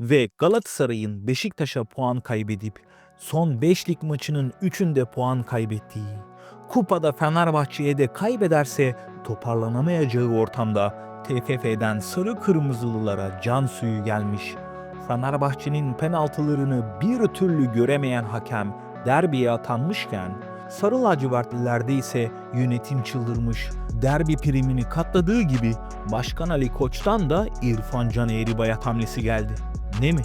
Ve Galatasaray'ın Beşiktaş'a puan kaybedip son 5 lig maçının 3'ünde puan kaybettiği, kupada Fenerbahçe'ye de kaybederse toparlanamayacağı ortamda TFF'den sarı kırmızılılara can suyu gelmiş. Fenerbahçe'nin penaltılarını bir türlü göremeyen hakem derbiye atanmışken Sarı lacivertlilerde ise yönetim çıldırmış. Derbi primini katladığı gibi Başkan Ali Koç'tan da İrfan Can Eğribayat hamlesi geldi. Ne mi?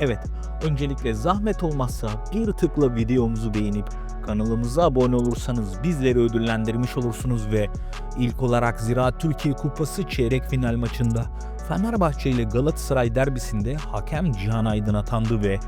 Evet, öncelikle zahmet olmazsa bir tıkla videomuzu beğenip kanalımıza abone olursanız bizleri ödüllendirmiş olursunuz ve ilk olarak Ziraat Türkiye Kupası çeyrek final maçında Fenerbahçe ile Galatasaray derbisinde hakem Cihan Aydın atandı ve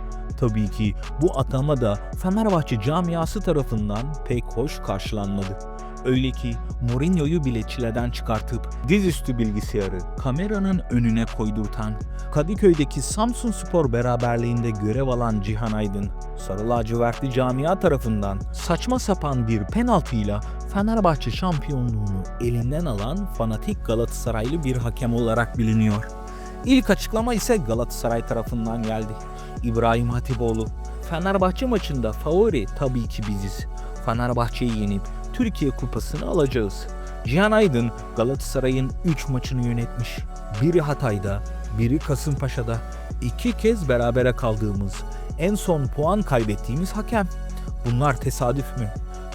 tabii ki bu atama da Fenerbahçe camiası tarafından pek hoş karşılanmadı. Öyle ki Mourinho'yu bile çileden çıkartıp dizüstü bilgisayarı kameranın önüne koydurtan, Kadıköy'deki Samsun Spor beraberliğinde görev alan Cihan Aydın, Sarı lacivertli camia tarafından saçma sapan bir penaltıyla Fenerbahçe şampiyonluğunu elinden alan fanatik Galatasaraylı bir hakem olarak biliniyor. İlk açıklama ise Galatasaray tarafından geldi. İbrahim Hatipoğlu, Fenerbahçe maçında favori tabii ki biziz. Fenerbahçe'yi yenip Türkiye Kupası'nı alacağız. Cihan Aydın Galatasaray'ın 3 maçını yönetmiş. Biri Hatay'da, biri Kasımpaşa'da. iki kez berabere kaldığımız, en son puan kaybettiğimiz hakem. Bunlar tesadüf mü?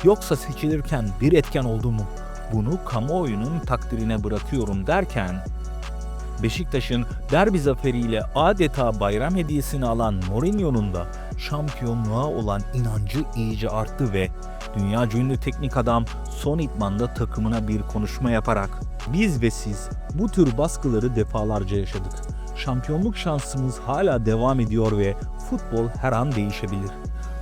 Yoksa seçilirken bir etken oldu mu? Bunu kamuoyunun takdirine bırakıyorum derken Beşiktaş'ın derbi zaferiyle adeta bayram hediyesini alan Mourinho'nun da şampiyonluğa olan inancı iyice arttı ve dünya ünlü teknik adam son itmanda takımına bir konuşma yaparak biz ve siz bu tür baskıları defalarca yaşadık. Şampiyonluk şansımız hala devam ediyor ve futbol her an değişebilir.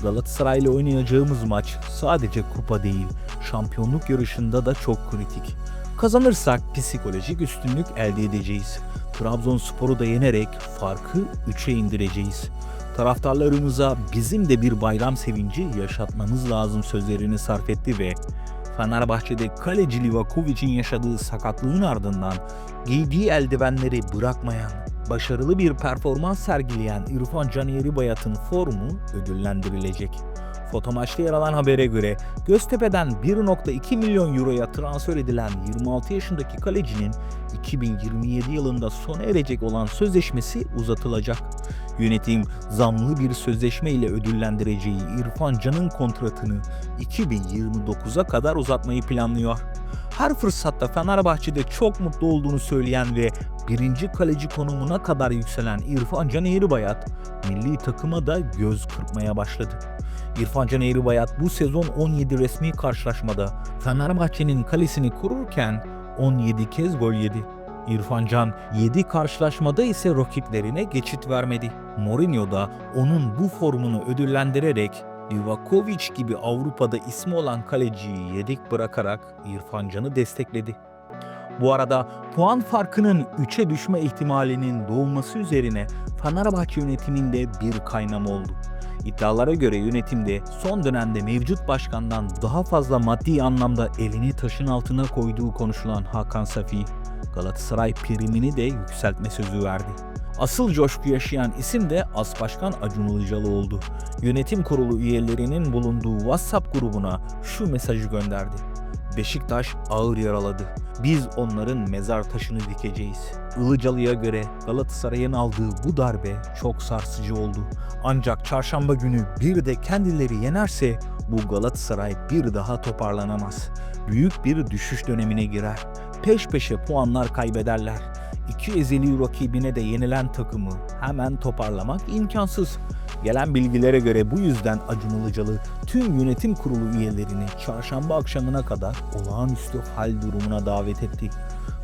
Galatasaray ile oynayacağımız maç sadece kupa değil, şampiyonluk yarışında da çok kritik. Kazanırsak psikolojik üstünlük elde edeceğiz. Trabzonspor'u da yenerek farkı 3'e indireceğiz. Taraftarlarımıza bizim de bir bayram sevinci yaşatmamız lazım sözlerini sarf etti ve Fenerbahçe'de kaleci Livakovic'in yaşadığı sakatlığın ardından giydiği eldivenleri bırakmayan, başarılı bir performans sergileyen İrfan Can Bayat'ın formu ödüllendirilecek. Fotomaçta yer alan habere göre Göztepe'den 1.2 milyon euroya transfer edilen 26 yaşındaki kalecinin 2027 yılında sona erecek olan sözleşmesi uzatılacak. Yönetim zamlı bir sözleşme ile ödüllendireceği İrfan Can'ın kontratını 2029'a kadar uzatmayı planlıyor. Her fırsatta Fenerbahçe'de çok mutlu olduğunu söyleyen ve birinci kaleci konumuna kadar yükselen İrfan Can Eğribayat, milli takıma da göz kırpmaya başladı. İrfan Can Eğribayat bu sezon 17 resmi karşılaşmada Fenerbahçe'nin kalesini kururken 17 kez gol yedi. İrfan Can 7 karşılaşmada ise rakiplerine geçit vermedi. Mourinho da onun bu formunu ödüllendirerek Livakovic gibi Avrupa'da ismi olan kaleciyi yedek bırakarak İrfan Can'ı destekledi. Bu arada puan farkının 3'e düşme ihtimalinin doğması üzerine Fenerbahçe yönetiminde bir kaynama oldu. İddialara göre yönetimde son dönemde mevcut başkandan daha fazla maddi anlamda elini taşın altına koyduğu konuşulan Hakan Safi, Galatasaray primini de yükseltme sözü verdi. Asıl coşku yaşayan isim de As Başkan Acun Ilıcalı oldu. Yönetim kurulu üyelerinin bulunduğu WhatsApp grubuna şu mesajı gönderdi. Beşiktaş ağır yaraladı. Biz onların mezar taşını dikeceğiz. Ilıcalı'ya göre Galatasaray'ın aldığı bu darbe çok sarsıcı oldu. Ancak çarşamba günü bir de kendileri yenerse bu Galatasaray bir daha toparlanamaz. Büyük bir düşüş dönemine girer. Peş peşe puanlar kaybederler. İki ezeli rakibine de yenilen takımı hemen toparlamak imkansız. Gelen bilgilere göre bu yüzden Acun tüm yönetim kurulu üyelerini çarşamba akşamına kadar olağanüstü hal durumuna davet etti.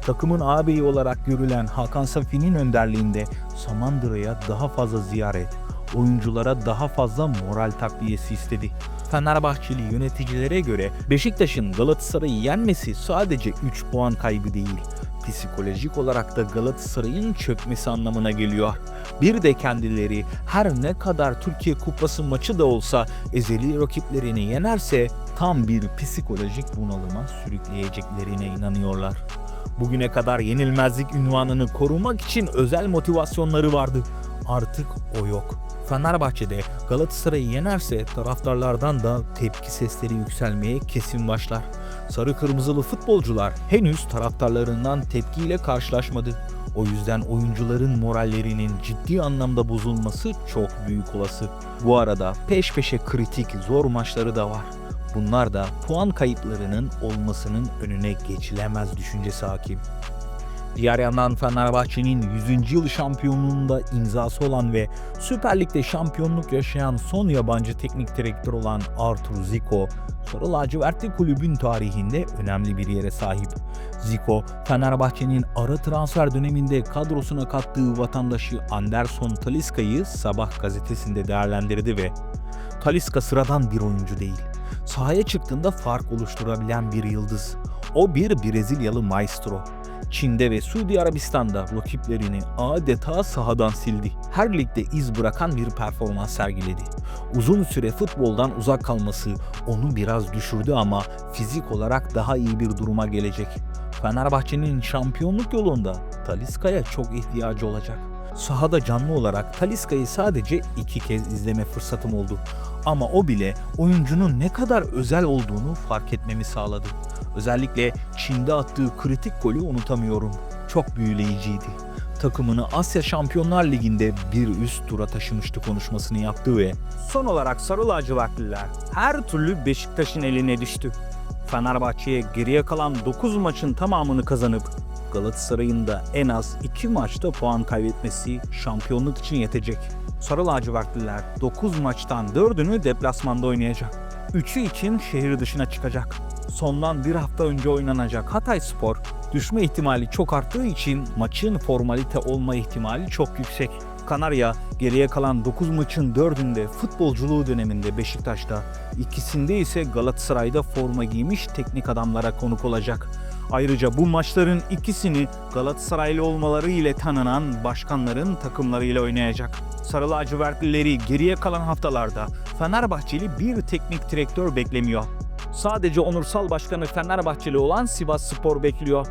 Takımın ağabeyi olarak görülen Hakan Safi'nin önderliğinde Samandıra'ya daha fazla ziyaret, oyunculara daha fazla moral takviyesi istedi. Fenerbahçeli yöneticilere göre Beşiktaş'ın Galatasaray'ı yenmesi sadece 3 puan kaybı değil, psikolojik olarak da Galatasaray'ın çökmesi anlamına geliyor. Bir de kendileri her ne kadar Türkiye Kupası maçı da olsa ezeli rakiplerini yenerse tam bir psikolojik bunalıma sürükleyeceklerine inanıyorlar. Bugüne kadar yenilmezlik ünvanını korumak için özel motivasyonları vardı. artık o yok. Fenerbahçe'de Galatasaray'ı yenerse taraftarlardan da tepki sesleri yükselmeye kesin başlar. Sarı kırmızılı futbolcular henüz taraftarlarından tepkiyle karşılaşmadı. O yüzden oyuncuların morallerinin ciddi anlamda bozulması çok büyük olası. Bu arada peş peşe kritik zor maçları da var. Bunlar da puan kayıplarının olmasının önüne geçilemez düşüncesi hakim. Diğer yandan Fenerbahçe'nin 100. yıl şampiyonluğunda imzası olan ve Süper Lig'de şampiyonluk yaşayan son yabancı teknik direktör olan Artur Zico, Sarı lacivertli kulübün tarihinde önemli bir yere sahip. Zico, Fenerbahçe'nin ara transfer döneminde kadrosuna kattığı vatandaşı Anderson Talisca'yı Sabah gazetesinde değerlendirdi ve Talisca sıradan bir oyuncu değil. Sahaya çıktığında fark oluşturabilen bir yıldız. O bir Brezilyalı maestro. Çin'de ve Suudi Arabistan'da rakiplerini adeta sahadan sildi. Her ligde iz bırakan bir performans sergiledi. Uzun süre futboldan uzak kalması onu biraz düşürdü ama fizik olarak daha iyi bir duruma gelecek. Fenerbahçe'nin şampiyonluk yolunda Talisca'ya çok ihtiyacı olacak. Sahada canlı olarak Talisca'yı sadece iki kez izleme fırsatım oldu. Ama o bile oyuncunun ne kadar özel olduğunu fark etmemi sağladı. Özellikle Çin'de attığı kritik golü unutamıyorum. Çok büyüleyiciydi. Takımını Asya Şampiyonlar Ligi'nde bir üst tura taşımıştı konuşmasını yaptı ve Son olarak Sarı lacivertliler her türlü Beşiktaş'ın eline düştü. Fenerbahçe'ye geriye kalan 9 maçın tamamını kazanıp Galatasaray'ın da en az 2 maçta puan kaybetmesi şampiyonluk için yetecek. Sarı lacivertliler 9 maçtan 4'ünü deplasmanda oynayacak. 3'ü için şehir dışına çıkacak. Sondan bir hafta önce oynanacak Hatay Spor düşme ihtimali çok arttığı için maçın formalite olma ihtimali çok yüksek. Kanarya geriye kalan 9 maçın 4'ünde futbolculuğu döneminde Beşiktaş'ta, ikisinde ise Galatasaray'da forma giymiş teknik adamlara konuk olacak. Ayrıca bu maçların ikisini Galatasaraylı olmaları ile tanınan başkanların takımlarıyla oynayacak. Sarı lacivertlileri geriye kalan haftalarda Fenerbahçeli bir teknik direktör beklemiyor. Sadece onursal başkanı Fenerbahçeli olan Sivas Spor bekliyor.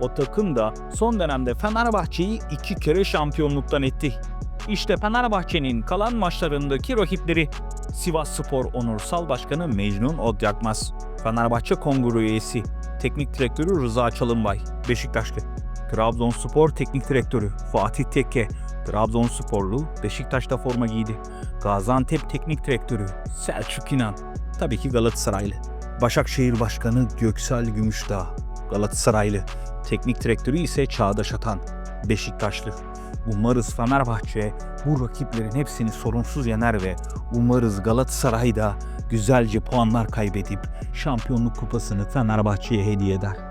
O takım da son dönemde Fenerbahçe'yi iki kere şampiyonluktan etti. İşte Fenerbahçe'nin kalan maçlarındaki rakipleri Sivas Spor Onursal Başkanı Mecnun Odyakmaz, Fenerbahçe Kongre üyesi, Teknik Direktörü Rıza Çalınbay, Beşiktaşlı, Trabzonspor Teknik Direktörü Fatih Tekke, Trabzonsporlu Beşiktaş'ta forma giydi. Gaziantep Teknik Direktörü Selçuk İnan, tabii ki Galatasaraylı. Başakşehir Başkanı Göksel Gümüşdağ, Galatasaraylı. Teknik direktörü ise Çağdaş Atan, Beşiktaşlı. Umarız Fenerbahçe bu rakiplerin hepsini sorunsuz yener ve umarız Galatasaray da güzelce puanlar kaybedip şampiyonluk kupasını Fenerbahçe'ye hediye eder.